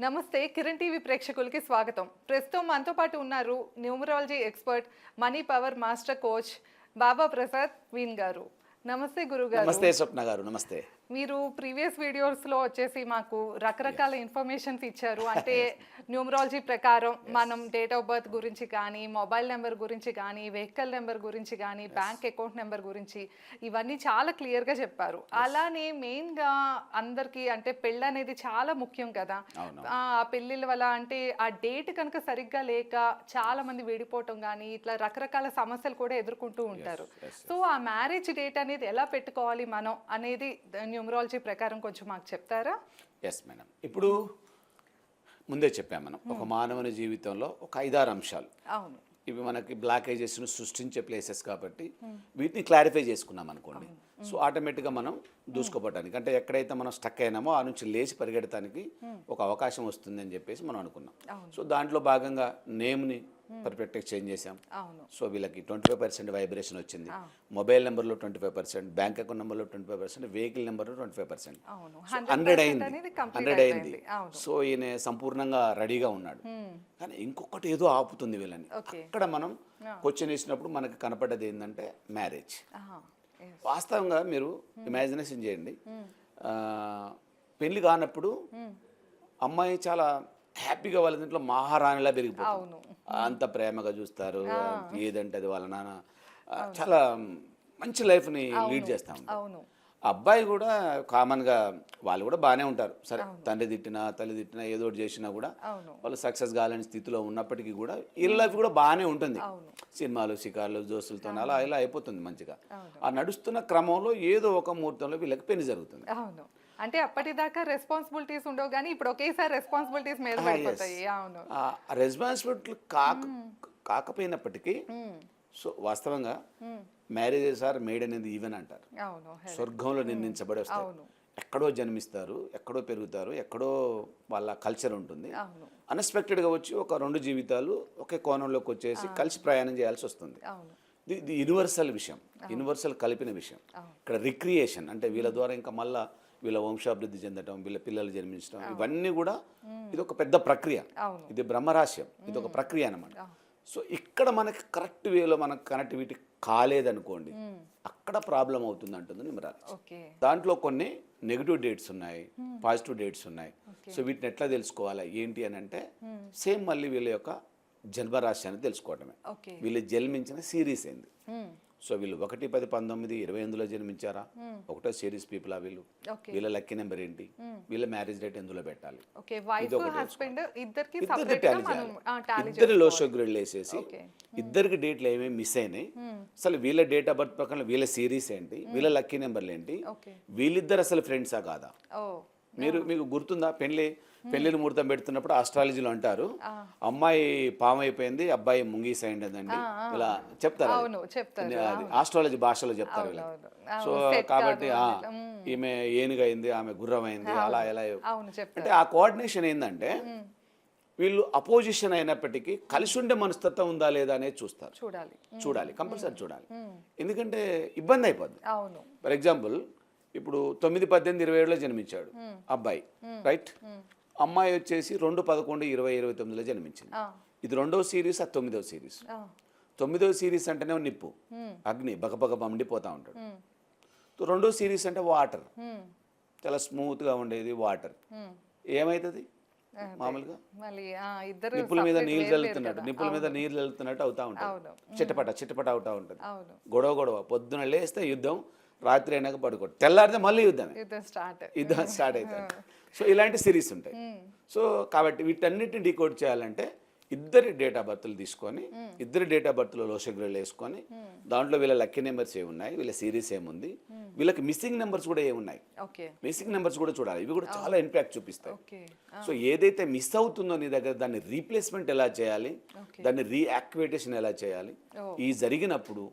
నమస్తే కిరణ్ టీవీ ప్రేక్షకులకి స్వాగతం. ప్రస్తుతం మనతో పాటు ఉన్నారు numerology expert money power master coach Baba Prasad Wien గారు. నమస్తే గురుగారు. నమస్తే స్వప్న గారు నమస్తే. మీరు ప్రీవియస్ వీడియోస్లో వచ్చేసి మాకు రకరకాల ఇన్ఫర్మేషన్స్ ఇచ్చారు. అంటే న్యూమరాలజీ ప్రకారం మనం డేట్ ఆఫ్ బర్త్ గురించి కానీ మొబైల్ నెంబర్ గురించి కానీ వెహికల్ నెంబర్ గురించి కానీ బ్యాంక్ అకౌంట్ నెంబర్ గురించి ఇవన్నీ చాలా క్లియర్గా చెప్పారు. అలానే మెయిన్గా అందరికీ అంటే పెళ్ళి అనేది చాలా ముఖ్యం కదా. ఆ పెళ్ళిళ్ళ వల్ల అంటే ఆ డేట్ కనుక సరిగ్గా లేక చాలా మంది విడిపోవటం కానీ ఇట్లా రకరకాల సమస్యలు కూడా ఎదుర్కొంటూ ఉంటారు. సో ఆ మ్యారేజ్ డేట్ అనేది ఎలా పెట్టుకోవాలి మనం అనేది న్యూమరాలజీ ప్రకారం కొంచెం మాకు చెప్తారా? ఎస్ మేడం ఇప్పుడు ముందే చెప్పాం మనం. ఒక మానవుని జీవితంలో ఒక ఐదారు అంశాలు. అవును. ఇవి మనకి బ్లాకేజెస్ను సృష్టించే ప్లేసెస్ కాబట్టి వీటిని క్లారిఫై చేసుకున్నాం అనుకోండి. సో ఆటోమేటిక్గా మనం దూసుకోపోవటానికి అంటే ఎక్కడైతే మనం స్టక్ అయినామో ఆ నుంచి లేచి పరిగెడటానికి ఒక అవకాశం వస్తుంది అని చెప్పేసి మనం అనుకున్నాం. సో దాంట్లో భాగంగా నేమ్ని పర్ఫెక్ట్గా చేంజ్ చేసాం సో వీళ్ళకి ట్వంటీ ఫైవ్ పర్సెంట్ వైబ్రేషన్ వచ్చింది. మొబైల్ నెంబర్లో twenty five percent bank account నెంబర్లో ట్వంటీ ఫైవ్ పర్సెంట్ వెహికల్ నెంబర్లో ట్వంటీ ఫైవ్ పర్సెంట్. హండ్రెడ్ 100% అయింది. హండ్రెడ్ అయింది. సో ఈయన సంపూర్ణంగా రెడీగా ఉన్నాడు. కానీ ఇంకొకటి ఏదో ఆపుతుంది వీళ్ళని. అక్కడ మనం క్వశ్చన్ వేసినప్పుడు మనకి కనపడ్డది ఏంటంటే మ్యారేజ్. వాస్తవంగా మీరు ఇమాజినేషన్ చేయండి. ఆ, పెళ్ళి కానప్పుడు అమ్మాయి చాలా హ్యాపీగా వాళ్ళ ఇంట్లో మహారాణిలా పెరిగిపోతుంది. అంత ప్రేమగా చూస్తారు. ఏదంటే అది వాళ్ళ నాన్న. చాలా మంచి లైఫ్ని లీడ్ చేస్తా ఉంటారు. అవును. అబ్బాయి కూడా కామన్గా వాళ్ళు కూడా బాగానే ఉంటారు. సరే తండ్రి తిట్టినా తల్లి తిట్టినా ఏదో ఒకటి చేసినా కూడా వాళ్ళు సక్సెస్ కాలేని స్థితిలో ఉన్నప్పటికీ కూడా వీళ్ళ లైఫ్ కూడా బాగానే ఉంటుంది. సినిమాలు షికార్లు దోస్తులతో అలా ఇలా అయిపోతుంది మంచిగా. ఆ నడుస్తున్న క్రమంలో ఏదో ఒక ముహూర్తంలో వీళ్ళకి పెళ్ళి జరుగుతుంది. అంటే అప్పటిదాకా రెస్పాన్సిబిలిటీస్ ఉండవు కానీ ఇప్పుడు ఒకేసారి రెస్పాన్సిబిలిటీస్ మీద పడిపోతాయి. అవును. ఆ రెస్పాన్సిబిలిటీ కాక కాకపోయినప్పటికీ సో వాస్తవంగా మ్యారేజెస్ ఆర్ మేడ్ అనేది ఈవెన్ అంటారు. స్వర్గంలో నిర్మించబడి వస్తారు. ఎక్కడో జన్మిస్తారు ఎక్కడో పెరుగుతారు ఎక్కడో వాళ్ళ కల్చర్ ఉంటుంది. అన్ఎక్స్పెక్టెడ్గా వచ్చి ఒక రెండు జీవితాలు ఒకే కోణంలోకి వచ్చేసి కలిసి ప్రయాణం చేయాల్సి వస్తుంది. ఇది యూనివర్సల్ విషయం. యూనివర్సల్ కలిపిన విషయం. ఇక్కడ రిక్రియేషన్ అంటే వీళ్ళ ద్వారా ఇంకా మళ్ళా వీళ్ళ వంశాభివృద్ధి చెందటం వీళ్ళ పిల్లలు జన్మించడం ఇవన్నీ కూడా ఇది ఒక పెద్ద ప్రక్రియ. ఇది బ్రహ్మరాశ్యం ఇది ఒక ప్రక్రియ అన్నమాట. సో ఇక్కడ మనకి కరెక్ట్ వేలో మనకు కనెక్టివిటీ కాలేదనుకోండి అక్కడ ప్రాబ్లం అవుతుంది అంటుంది నిమరాలి దాంట్లో కొన్ని నెగిటివ్ డేట్స్ ఉన్నాయి పాజిటివ్ డేట్స్ ఉన్నాయి. సో వీటిని ఎట్లా తెలుసుకోవాలా ఏంటి అని అంటే సేమ్ మళ్ళీ వీళ్ళ యొక్క జన్మరాశి అని తెలుసుకోవడమే వీళ్ళు జన్మించిన సిరీస్ ఏంది? సో వీళ్ళు ఒకటి పది పంతొమ్మిది ఇరవై ఎనిమిదిలో జన్మించారా? ఒకటో సిరీస్ పీపుల్ ఆ వీళ్ళు. వీళ్ళ లక్కీ నెంబర్ ఏంటి? వీళ్ళ మ్యారేజ్ డేట్ ఎందులో పెట్టాలి? టాలీ ఇద్దరు లోషోగ్రిల్ వేసేసి ఓకే. ఇద్దరికి డేట్లు ఏమేమి మిస్ అయినాయి. అసలు వీళ్ళ డేట్ ఆఫ్ బర్త్ ప్రకారం వీళ్ళ సిరీస్ ఏంటి? వీళ్ళ లక్కీ నెంబర్లు ఏంటి? వీళ్ళిద్దరు అసలు ఫ్రెండ్సా కాదా? మీరు మీకు గుర్తుందా? పెళ్ళి పెళ్ళిని ముహూర్తం పెడుతున్నప్పుడు ఆస్ట్రాలజీలో అంటారు. అమ్మాయి పాము అయిపోయింది అబ్బాయి ముంగీస్ అయిందండి ఇలా చెప్తారు ఆస్ట్రాలజీ భాషలో చెప్తారు సో కాబట్టి ఈమె ఏనుగు అయింది ఆమె గుర్రం అయింది అలా ఎలా అంటే ఆ కోఆర్డినేషన్ ఏంటంటే వీళ్ళు అపోజిషన్ అయినప్పటికీ కలిసి ఉండే మనస్తత్వం ఉందా లేదా అనేది చూస్తారు. చూడాలి. చూడాలి కంపల్సరీ చూడాలి. ఎందుకంటే ఇబ్బంది అయిపోద్ది. ఫర్ ఎగ్జాంపుల్ ఇప్పుడు తొమ్మిది పద్దెనిమిది ఇరవై ఏడులో జన్మించాడు అబ్బాయి రైట్? అమ్మాయి వచ్చేసి రెండు పదకొండు ఇరవై ఇరవై తొమ్మిదిలో జన్మించింది. ఆ, ఇది రెండవ సిరీస్ అది తొమ్మిదవ సిరీస్. ఆ, తొమ్మిదవ సిరీస్ అంటేనే నిప్పు అగ్ని బగబగ మండిపోతూ ఉంటాడు. రెండో సిరీస్ అంటే వాటర్. చాలా స్మూత్గా ఉండేది వాటర్. ఏమవుతుంది మామూలుగా? ఆ, నిప్పుల మీద నీళ్ళు వేరు చల్లుతున్నట్టు. నిప్పుల మీద నీళ్ళు చల్లుతున్నట్టు అవుతా ఉంటుంది. అవును. చిట్టపట చిట్టపట అవుతా ఉంటుంది. గొడవ గొడవ. పొద్దున లేస్తే యుద్ధం రాత్రి అయినాక పడుకోడు. తెల్లారితే మళ్ళీ యుద్ధం స్టార్ట్. యుద్ధం స్టార్ట్ అవుతుంది. సో ఇలాంటి సిరీస్ ఉంటాయి. సో కాబట్టి వీటన్నిటిని డీకోడ్ చేయాలంటే ఇద్దరి డేట్ ఆఫ్ బర్త్లు తీసుకొని ఇద్దరి డేట్ ఆఫ్ బర్త్లో లోషగ్రలు వేసుకొని దాంట్లో వీళ్ళ లక్కీ నెంబర్స్ ఏమున్నాయి వీళ్ళ సిరీస్ ఏముంది వీళ్ళకి మిస్సింగ్ నెంబర్స్ కూడా ఏమున్నాయి. మిస్సింగ్ నెంబర్స్ కూడా చూడాలి ఇవి కూడా చాలా ఇంపాక్ట్ చూపిస్తాయి. సో ఏదైతే మిస్ అవుతుందో నీ దగ్గర దాన్ని రీప్లేస్మెంట్ ఎలా చేయాలి. దాన్ని రీయాక్టివేటేషన్ ఎలా చేయాలి. ఈ జరిగినప్పుడు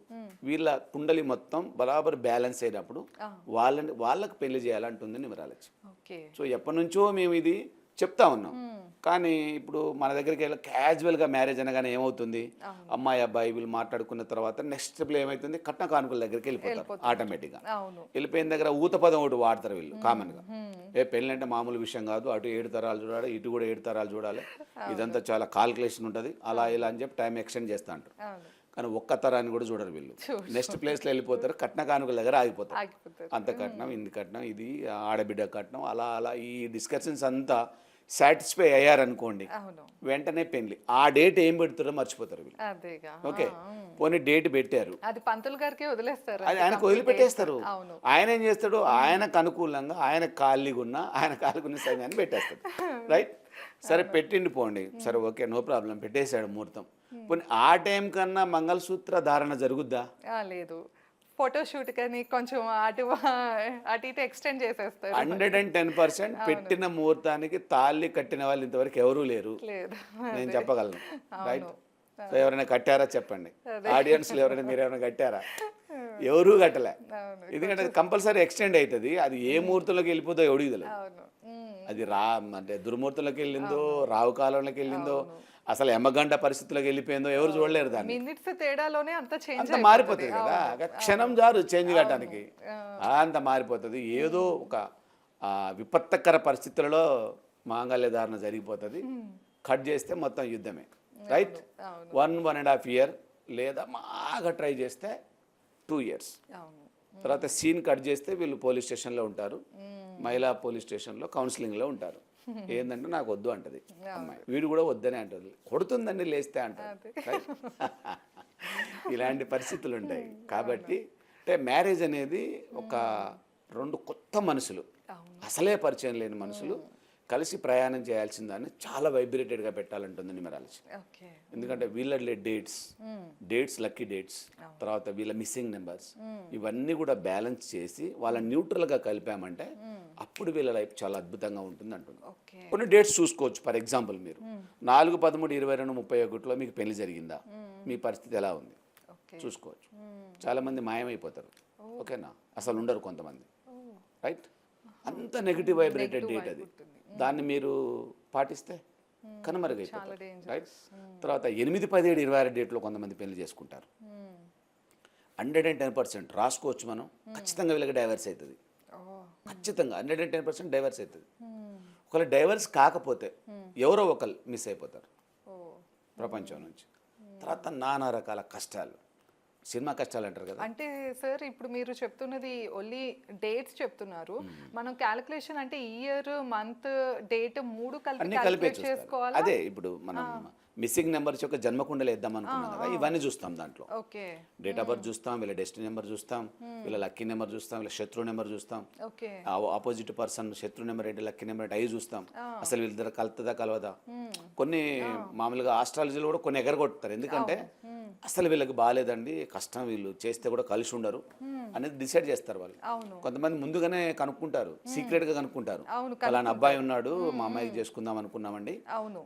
వీళ్ళ కుండలి మొత్తం బరాబర్ బ్యాలెన్స్ అయినప్పుడు వాళ్ళని వాళ్ళకి పెళ్ళి చేయాలంటుంది నిమరాలచి ఓకే. సో ఎప్పటి నుంచో మేము ఇది చెప్తా ఉన్నాం. కానీ ఇప్పుడు మన దగ్గరికి వెళ్ళి క్యాజువల్గా మ్యారేజ్ అనగానే ఏమవుతుంది? అమ్మాయి అబ్బాయి వీళ్ళు మాట్లాడుకున్న తర్వాత నెక్స్ట్ స్టెప్లో ఏమవుతుంది కట్న కానుకల దగ్గరికి వెళ్ళిపోతారు ఆటోమేటిక్గా వెళ్ళిపోయిన దగ్గర ఊత పదం ఒకటి వాడతారు వీళ్ళు కామన్గా ఏ పెళ్ళి అంటే మామూలు విషయం కాదు అటు ఏడు తరాలు చూడాలి ఇటు కూడా ఏడు తరాలు చూడాలి. ఇదంతా చాలా కాల్కులేషన్ ఉంటుంది. అలా ఇలా అని చెప్పి టైం ఎక్స్టెండ్ చేస్తా అంటారు. కానీ ఒక్క తరాన్ని కూడా చూడరు వీళ్ళు. నెక్స్ట్ ప్లేస్లో వెళ్ళిపోతారు కట్న కానుకల దగ్గర ఆగిపోతారు. అంత కట్నం ఇంది కట్నం ఇది ఆడబిడ్డ కట్నం అలా అలా ఈ డిస్కషన్స్ అంతా సాటిస్ఫై అయ్యారనుకోండి వెంటనే పెళ్ళి ఆ డేట్ ఏం పెడుతారో మర్చిపోతారు వీళ్ళు. ఓకే. పోనీ డేట్ పెట్టారు. అది పంతులు గారికి వదిలేస్తారు. అది ఆయనకు వదిలిపెట్టేస్తారు. ఆయన ఏం చేస్తాడు? ఆయనకు అనుకూలంగా ఆయన ఖాళీగా ఉన్న ఆయన ఖాళీగా ఉన్న సమయాన్ని పెట్టేస్తాడు. రైట్ సరే పెట్టిండి పోండి. సరే ఓకే నో ప్రాబ్లం. పెట్టేశాడు ముహూర్తం. పోనీ ఆ టైం కన్నా మంగళసూత్ర ధారణ జరుగుద్దా? లేదు. ఫోటోషూట్ కానీ కొంచెం అటు అటు ఇటు ఎక్స్టెండ్ చేసేస్తారు. హండ్రెడ్ అండ్ టెన్ పర్సెంట్ పెట్టిన ముహూర్తానికి తాళి కట్టిన వాళ్ళు ఇంతవరకు ఎవరూ లేరు. నేను చెప్పగలను. రైట్ సో ఎవరైనా కట్టారా చెప్పండి. ఆడియన్స్లో ఎవరైనా మీరు ఎవరైనా కట్టారా? ఎవరూ కట్టలే. ఎందుకంటే కంపల్సరీ ఎక్స్టెండ్ అవుతుంది. అది ఏ ముహూర్తంలోకి వెళ్ళిపోతుందో ఎవడికి తెలియదు ఉమ్, అది రా అంటే దుర్ముహూర్తంలోకి వెళ్ళిందో రావు కాలంలోకి వెళ్ళిందో అసలు ఎమ్మగంట పరిస్థితుల్లోకి వెళ్ళిపోయిందో ఎవరు చూడలేరు దాన్ని. మినిట్స్ తేడాలోనే అంత చేంజ్ అంత మారిపోతుంది కదా. క్షణం జారు చేంజ్ కావడానికి అంత మారిపోతుంది. ఏదో ఒక విపత్తకర పరిస్థితులలో మాంగళ్య ధారణ జరిగిపోతుంది కట్ చేస్తే మొత్తం యుద్ధమే. Right? One one and half year లేదా బాగా ట్రై చేస్తే టూ ఇయర్స్. తర్వాత సీన్ కట్ చేస్తే వీళ్ళు పోలీస్ స్టేషన్లో ఉంటారు. మహిళా పోలీస్ స్టేషన్లో కౌన్సిలింగ్లో ఉంటారు. ఏంటంటే నాకు వద్దు అంటది అమ్మాయి వీడు కూడా వద్దనే అంటది. కొడుతుందండి లేస్తే Right? ఇలాంటి పరిస్థితులు ఉంటాయి కాబట్టి అంటే మ్యారేజ్ అనేది ఒక రెండు కొత్త మనుషులు. అసలే పరిచయం లేని మనుషులు. కలిసి ప్రయాణం చేయాల్సిన దాన్ని చాలా వైబ్రేటెడ్గా పెట్టాలంటుంది న్యూమరాలజీ ఎందుకంటే వీళ్ళ డేట్స్ డేట్స్ లక్కీ డేట్స్ తర్వాత వీళ్ళ మిస్సింగ్ నెంబర్స్ ఇవన్నీ కూడా బ్యాలెన్స్ చేసి వాళ్ళ న్యూట్రల్గా కలిపామంటే అప్పుడు వీళ్ళ లైఫ్ చాలా అద్భుతంగా ఉంటుంది అంటుంది. కొన్ని డేట్స్ చూసుకోవచ్చు ఫర్ ఎగ్జాంపుల్ మీరు. నాలుగు పదమూడు ఇరవై రెండు ముప్పై ఒకటిలో మీకు పెళ్ళి జరిగిందా? మీ పరిస్థితి ఎలా ఉంది? చూసుకోవచ్చు. చాలా మంది మాయమైపోతారు. ఓకేనా? అసలు ఉండరు కొంతమంది. రైట్ అంత నెగిటివ్ వైబ్రేటెడ్ డేట్ అది. దాన్ని మీరు పాటిస్తే కనుమరుగైపోతారు రైట్ తర్వాత ఎనిమిది పదిహేడు ఇరవై ఆరు డేట్లో కొంతమంది పెళ్ళి చేసుకుంటారు. హండ్రెడ్ అండ్ టెన్ పర్సెంట్ రాసుకోవచ్చు మనం ఖచ్చితంగా వీళ్ళకి డైవర్స్ అవుతుంది ఖచ్చితంగా hundred and ten percent divorce అవుతుంది ఒకవేళ డైవర్స్ కాకపోతే ఎవరో ఒకరు మిస్ అయిపోతారు. ప్రపంచం నుంచి. తర్వాత నానా రకాల కష్టాలు. సినిమా కష్టాలు అంటారు కదా. అంటే సార్ ఇప్పుడు మీరు చెప్తున్నది ఓన్లీ డేట్స్ చెప్తున్నారు. మనం క్యాలిక్యులేషన్ అంటే ఇయర్ మంత్ డేట్ మూడు కలిపి కలిపే చేసుకోవాలా? అదే ఇప్పుడు మనం మిస్సింగ్ నెంబర్స్ యొక్క జన్మకుండలు వేద్దాం అనుకున్నాం కదా ఇవన్నీ చూస్తాం దాంట్లో. ఓకే. డేట్ ఆఫ్ బర్త్ చూస్తాం వీళ్ళ డెస్టినీ నెంబర్ చూస్తాం వీళ్ళ లక్కీ నెంబర్ చూస్తాం వీళ్ళ శత్రు నెంబర్ చూస్తాం. ఓకే. ఆపోజిట్ పర్సన్ శత్రు నెంబర్ ఏంటి లక్కీ నెంబర్ ఏంటి అవి చూస్తాం. అసలు వీళ్ళిద్దరు కలుతుందా కలవదా? కొన్ని మామూలుగా ఆస్ట్రాలజీలో కూడా కొన్ని ఎగరగొడతారు ఎందుకంటే అసలు వీళ్ళకి బాగాలేదండి కష్టం వీళ్ళు చేస్తే కూడా కలిసి ఉండరు అనేది డిసైడ్ చేస్తారు వాళ్ళు. కొంతమంది ముందుగానే కనుక్కుంటారు సీక్రెట్గా కనుక్కుంటారు. అలాంటి అబ్బాయి ఉన్నాడు మా అమ్మాయికి చేసుకుందాం అనుకున్నామండి.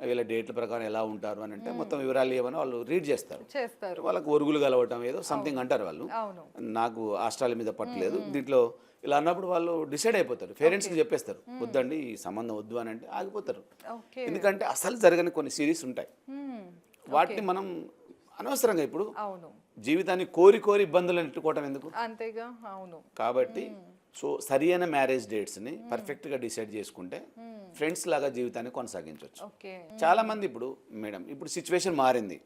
వీళ్ళ డేట్ల ప్రకారం ఎలా ఉంటారు అని అంటే మొత్తం వివరాలు ఏమని వాళ్ళు రీడ్ చేస్తారు. వాళ్ళకి ఒరుగులు కలవటం ఏదో సంథింగ్ అంటారు వాళ్ళు. నాకు ఆస్ట్రాల మీద పట్టలేదు. దీంట్లో ఇలా అన్నప్పుడు వాళ్ళు డిసైడ్ అయిపోతారు పేరెంట్స్కి చెప్పేస్తారు వద్దండి ఈ సంబంధం వద్దు అని అంటే ఆగిపోతారు. ఎందుకంటే అసలు జరగని కొన్ని సిరీస్ ఉంటాయి. వాటిని మనం అనవసరంగా ఇప్పుడు అవును. జీవితాన్ని కోరి కోరి ఇబ్బందులు నెట్టుకోవటం ఎందుకు? అంతేగా అవును. కాబట్టి సో సరి అయిన మ్యారేజ్ డేట్స్ని పర్ఫెక్ట్గా డిసైడ్ చేసుకుంటే ఫ్రెండ్స్ లాగా జీవితాన్ని కొనసాగించవచ్చు. చాలా మంది ఇప్పుడు మేడం ఇప్పుడు సిచ్యువేషన్ మారింది.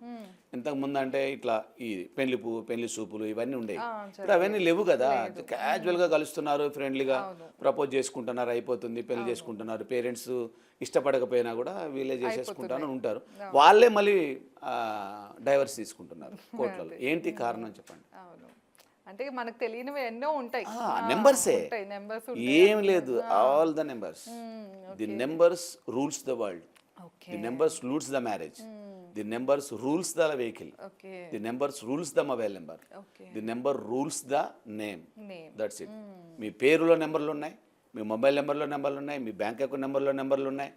ఇంతకు ముందు అంటే ఇట్లా ఈ పెళ్ళి పువ్వు పెళ్ళి సూపులు ఇవన్నీ ఉండేవి. ఇప్పుడు అవన్నీ లేవు కదా. క్యాజువల్గా కలుస్తున్నారు ఫ్రెండ్లీగా ప్రపోజ్ చేసుకుంటున్నారు అయిపోతుంది పెళ్ళి చేసుకుంటున్నారు పేరెంట్స్ ఇష్టపడకపోయినా కూడా వీళ్ళే చేసేసుకుంటాను ఉంటారు. వాళ్ళే మళ్ళీ డైవర్స్ తీసుకుంటున్నారు కోర్టులలో. ఏంటి కారణం చెప్పండి? అంటే మనకు తెలియనివి ఎన్నో ఉంటాయి. నెంబర్సే ఏం. లేదు all the numbers the numbers rules the world the numbers rules the marriage the numbers rules the vehicle the numbers rules the mobile number the number rules the name that's it మీ పేరులో నెంబర్లు ఉన్నాయి మీ mobile నెంబర్లో నెంబర్లు ఉన్నాయి మీ bank account నెంబర్లో నెంబర్లు ఉన్నాయి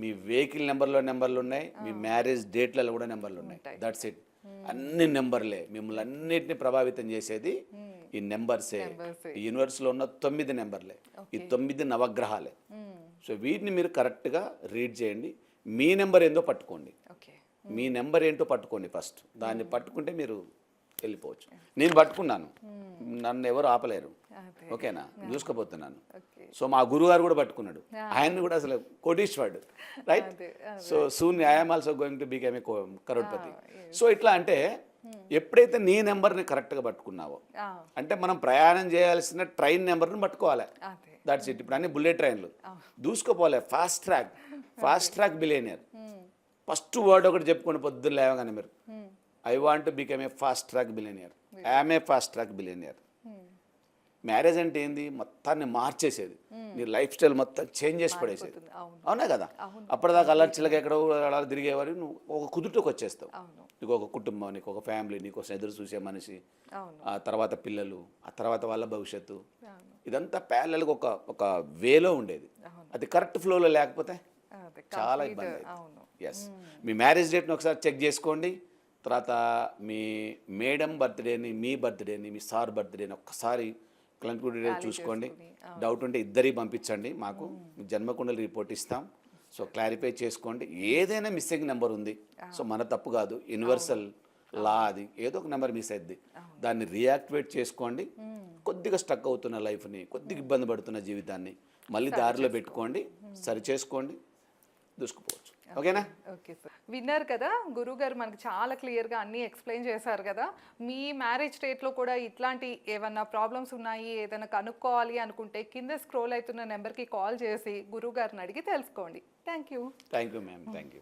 మీ vehicle నెంబర్లో నెంబర్లు ఉన్నాయి మీ మ్యారేజ్ డేట్లలో కూడా నెంబర్లు ఉన్నాయి. దట్స్ ఇట్ అన్ని నెంబర్లే. మిమ్మల్ని అన్నిటిని ప్రభావితం చేసేది ఈ నెంబర్సే. ఈ యూనివర్స్లో ఉన్న తొమ్మిది నెంబర్లే. ఈ తొమ్మిది నవగ్రహాలే. సో వీటిని మీరు కరెక్ట్గా రీడ్ చేయండి. మీ నెంబర్ ఏందో పట్టుకోండి. మీ నెంబర్ ఏంటో పట్టుకోండి ఫస్ట్. దాన్ని పట్టుకుంటే మీరు వెళ్ళిపోవచ్చు. నేను పట్టుకున్నాను. నన్ను ఎవరు ఆపలేరు. ఓకేనా? చూసుకోబోతున్నాను. ఓకే. సో మా గురుగారు కూడా పట్టుకున్నాడు. ఆయన్ని కూడా అసలు కోటీశ్వరుడు. Right? So soon I'm also going to become a crorepati. So ఇట్లా అంటే ఎప్పుడైతే నీ నెంబర్ని కరెక్ట్గా పట్టుకున్నావో అంటే మనం ప్రయాణం చేయాల్సిన ట్రైన్ నెంబర్ని పట్టుకోవాలి. దట్స్ ఇట్ ఇప్పుడు అన్ని బుల్లెట్ ట్రైన్లు. దూసుకోపోలే. Fast track fast track billionaire first word ఒకటి చెప్పుకోండి పొద్దున్న లేవగానే మీరు. I want to become a fast track billionaire I'm a fast track billionaire marriage అంటే ఏంది? మొత్తాన్ని మార్చేసేది. నీ లైఫ్ స్టైల్ మొత్తం చేంజ్ చేసి పడేసేది. అవును. కదా? అప్పటిదాకా అల్లరి చిల్లక ఎక్కడో అలా తిరిగేవారు. నువ్వు ఒక కుదుటకు వచ్చేస్తావు. నీకు ఒక కుటుంబం నీకు ఒక ఫ్యామిలీ నీకోసం ఎదురు చూసే మనిషి ఆ తర్వాత పిల్లలు ఆ తర్వాత వాళ్ళ భవిష్యత్తు. ఇదంతా ప్యారలల్గా ఒక ఒక వేలో ఉండేది. అది కరెక్ట్ ఫ్లోలో లేకపోతే చాలా ఇబ్బంది ఎస్ మీ మ్యారేజ్ డేట్ని ఒకసారి చెక్ చేసుకోండి. తర్వాత మీ మేడం బర్త్డేని మీ బర్త్డేని మీ సార్ బర్త్డేని ఒక్కసారి క్లంపూర్ డేట్ చూసుకోండి. డౌట్ ఉంటే ఇద్దరికి పంపించండి మాకు. జన్మకుండలి రిపోర్ట్ ఇస్తాం. సో క్లారిఫై చేసుకోండి. ఏదైనా మిస్సింగ్ నెంబర్ ఉంది. సో మన తప్పు కాదు. యూనివర్సల్ లా అది. ఏదో ఒక నెంబర్ మిస్ అయింది దాన్ని రియాక్టివేట్ చేసుకోండి. కొద్దిగా స్టక్ అవుతున్న లైఫ్ని కొద్దిగా ఇబ్బంది పడుతున్న జీవితాన్ని మళ్ళీ దారిలో పెట్టుకోండి. సరి చేసుకోండి. దూసుకుపోవచ్చు. ఓకేనా? ఓకే సార్ విన్నారు కదా గురువు గారు మనకి చాలా క్లియర్గా అన్నీ ఎక్స్ప్లెయిన్ చేశారు కదా. మీ మ్యారేజ్ స్టేట్లో కూడా ఇట్లాంటి ఏమన్నా ప్రాబ్లమ్స్ ఉన్నాయి ఏదైనా కనుక్కోవాలి అనుకుంటే కింద స్క్రోల్ అవుతున్న నెంబర్కి కాల్ చేసి గురువు గారిని అడిగి తెలుసుకోండి. Thank you thank you ma'am thank you